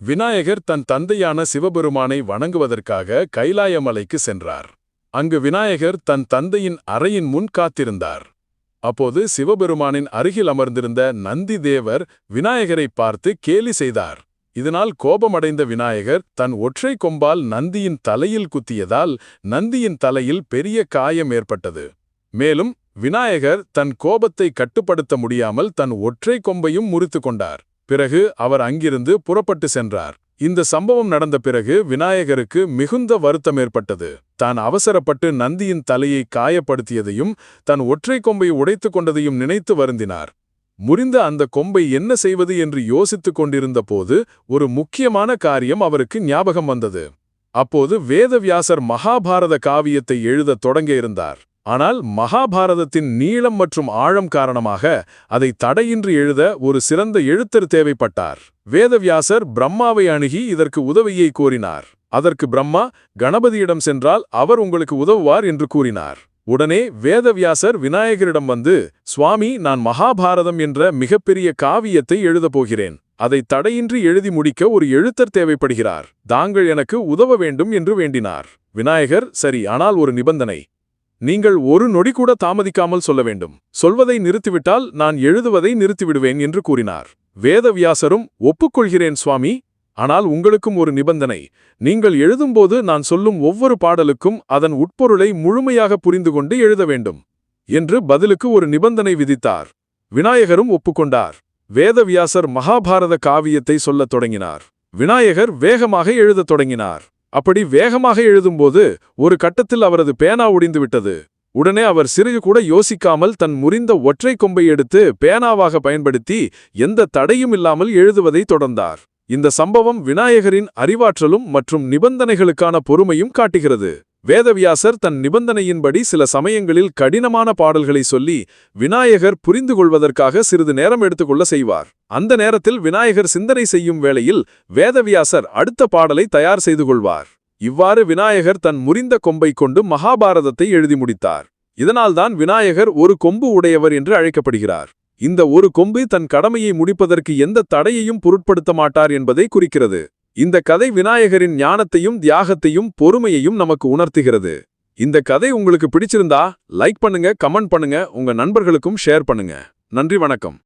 விநாயகர் தன் தந்தையான சிவபெருமானை வணங்குவதற்காக கைலாயமலைக்கு சென்றார். அங்கு விநாயகர் தன் தந்தையின் அறையின் முன் காத்திருந்தார். அப்போது சிவபெருமானின் அருகில் அமர்ந்திருந்த நந்தி தேவர் விநாயகரை பார்த்து கேலி செய்தார். இதனால் கோபமடைந்த விநாயகர் தன் ஒற்றை கொம்பால் நந்தியின் தலையில் குத்தியதால் நந்தியின் தலையில் பெரிய காயம் ஏற்பட்டது. மேலும் விநாயகர் தன் கோபத்தை கட்டுப்படுத்த முடியாமல் தன் ஒற்றை கொம்பையும் முறித்து கொண்டார். பிறகு அவர் அங்கிருந்து புறப்பட்டு சென்றார். இந்த சம்பவம் நடந்த பிறகு விநாயகருக்கு மிகுந்த வருத்தம் ஏற்பட்டது. தான் அவசரப்பட்டு நந்தியின் தலையை காயப்படுத்தியதையும் தன் ஒற்றை கொம்பை உடைத்துக் கொண்டதையும் நினைத்து வருந்தினார். முறிந்த அந்த கொம்பை என்ன செய்வது என்று யோசித்துக் கொண்டிருந்த போது ஒரு முக்கியமான காரியம் அவருக்கு ஞாபகம் வந்தது. அப்போது வேதவியாசர் மகாபாரத காவியத்தை எழுதத் தொடங்க இருந்தார். ஆனால் மகாபாரதத்தின் நீளம் மற்றும் ஆழம் காரணமாக அதை தடையின்றி எழுத ஒரு சிறந்த எழுத்தர் தேவைப்பட்டார். வேதவியாசர் பிரம்மாவை அணுகி இதற்கு உதவியை கோரினார். அதற்கு பிரம்மா கணபதியிடம் சென்றால் அவர் உங்களுக்கு உதவுவார் என்று கூறினார். உடனே வேதவியாசர் விநாயகரிடம் வந்து சுவாமி நான் மகாபாரதம் என்ற மிகப்பெரிய காவியத்தை எழுதப் போகிறேன். அதை தடையின்றி எழுதி முடிக்க ஒரு எழுத்தர் தேவைப்படுகிறார். தாங்கள் எனக்கு உதவ வேண்டும் என்று வேண்டினார். விநாயகர் சரி ஆனால் ஒரு நிபந்தனை. நீங்கள் ஒரு நொடி கூட தாமதிக்காமல் சொல்ல வேண்டும். சொல்வதை நிறுத்திவிட்டால் நான் எழுதுவதை நிறுத்திவிடுவேன் என்று கூறினார். வேதவியாசரும் ஒப்புக்கொள்கிறேன் சுவாமி ஆனால் உங்களுக்கும் ஒரு நிபந்தனை. நீங்கள் எழுதும்போது நான் சொல்லும் ஒவ்வொரு பாடலுக்கும் அதன் உட்பொருளை முழுமையாக புரிந்து கொண்டு எழுத வேண்டும் என்று பதிலுக்கு ஒரு நிபந்தனை விதித்தார். விநாயகரும் ஒப்புக்கொண்டார். வேதவியாசர் மகாபாரத காவியத்தை சொல்லத் தொடங்கினார். விநாயகர் வேகமாக எழுதத் தொடங்கினார். அப்படி வேகமாக எழுதும்போது ஒரு கட்டத்தில் அவரது பேனா ஒடிந்து விட்டது உடனே அவர் சிறிது கூட யோசிக்காமல் தன் முறிந்த ஒற்றை கொம்பை எடுத்து பேனாவாக பயன்படுத்தி எந்த தடையும் இல்லாமல் எழுதுவதை தொடர்ந்தார். இந்த சம்பவம் விநாயகரின் அறிவாற்றலும் மற்றும் நிபந்தனைகளுக்கான பொறுமையும் காட்டுகிறது. வேதவியாசர் தன் நிபந்தனையின்படி சில சமயங்களில் கடினமான பாடல்களை சொல்லி விநாயகர் புரிந்து கொள்வதற்காக சிறிது நேரம் எடுத்துக்கொள்ள செய்வார். அந்த நேரத்தில் விநாயகர் சிந்தனை செய்யும் வேளையில் வேதவியாசர் அடுத்த பாடலை தயார் செய்து கொள்வார். இவ்வாறு விநாயகர் தன் முறிந்த கொம்பை கொண்டு மகாபாரதத்தை எழுதி முடித்தார். இதனால்தான் விநாயகர் ஒரு கொம்பு உடையவர் என்று அழைக்கப்படுகிறார். இந்த ஒரு கொம்பு தன் கடமையை முடிப்பதற்கு எந்த தடையையும் பொருட்படுத்த மாட்டார் என்பதை குறிக்கிறது. இந்த கதை விநாயகரின் ஞானத்தையும் தியாகத்தையும் பொறுமையையும் நமக்கு உணர்த்துகிறது. இந்த கதை உங்களுக்கு பிடிச்சிருந்தா லைக் பண்ணுங்க கமெண்ட் பண்ணுங்க உங்க நண்பர்களுக்கும் ஷேர் பண்ணுங்க. நன்றி வணக்கம்.